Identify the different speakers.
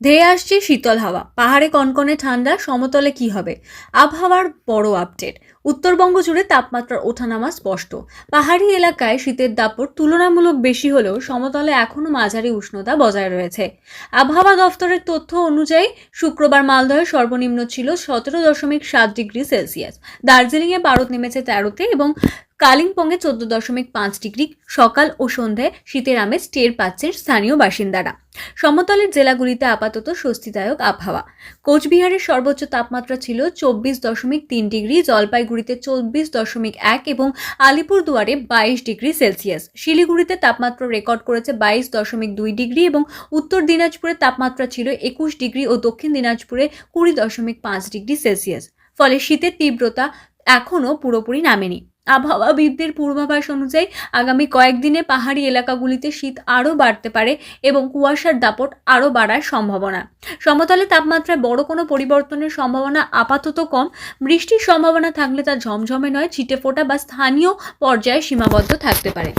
Speaker 1: ধেয়ে আসছে শীতল হাওয়া। পাহাড়ে কনকনে ঠান্ডা, সমতলে কি হবে? আবহাওয়ার বড় আপডেট উত্তরবঙ্গ জুড়ে তাপমাত্রার ওঠানামা স্পষ্ট। পাহাড়ি এলাকায় শীতের দাপট তুলনামূলক বেশি হলেও সমতলে এখনও মাঝারি উষ্ণতা বজায় রয়েছে। আবহাওয়া দফতরের তথ্য অনুযায়ী, শুক্রবার মালদহে সর্বনিম্ন ছিল সতেরো দশমিক সাত ডিগ্রি সেলসিয়াস। দার্জিলিংয়ে পারদ নেমেছে তেরোতে এবং কালিম্পংয়ে চোদ্দ দশমিক পাঁচ ডিগ্রি, সকাল ও সন্ধ্যায় শীতের আমেজ টের পাচ্ছেন স্থানীয় বাসিন্দারা। সমতলের জেলাগুলিতে আপাতত স্বস্তিদায়ক আবহাওয়া। কোচবিহারের সর্বোচ্চ তাপমাত্রা ছিল চব্বিশ দশমিক তিন ডিগ্রি, জলপাইগুড়িতে চব্বিশ দশমিক এক এবং আলিপুরদুয়ারে বাইশ ডিগ্রি সেলসিয়াস। শিলিগুড়িতে তাপমাত্রা রেকর্ড করেছে বাইশ দশমিক দুই ডিগ্রি এবং উত্তর দিনাজপুরে তাপমাত্রা ছিল একুশ ডিগ্রি ও দক্ষিণ দিনাজপুরে কুড়ি দশমিক পাঁচ ডিগ্রি সেলসিয়াস। ফলে শীতের তীব্রতা এখনও পুরোপুরি নামেনি। আবহাওয়াবিদদের পূর্বাভাস অনুযায়ী আগামী কয়েকদিনে পাহাড়ি এলাকাগুলিতে শীত আরও বাড়তে পারে এবং কুয়াশার দাপট আরও বাড়ার সম্ভাবনা। সমতলে তাপমাত্রায় বড় কোনো পরিবর্তনের সম্ভাবনা আপাতত কম। বৃষ্টির সম্ভাবনা থাকলে তা ঝমঝমে নয় ছিটে ফোটা বা স্থানীয় পর্যায়ে সীমাবদ্ধ থাকতে পারে।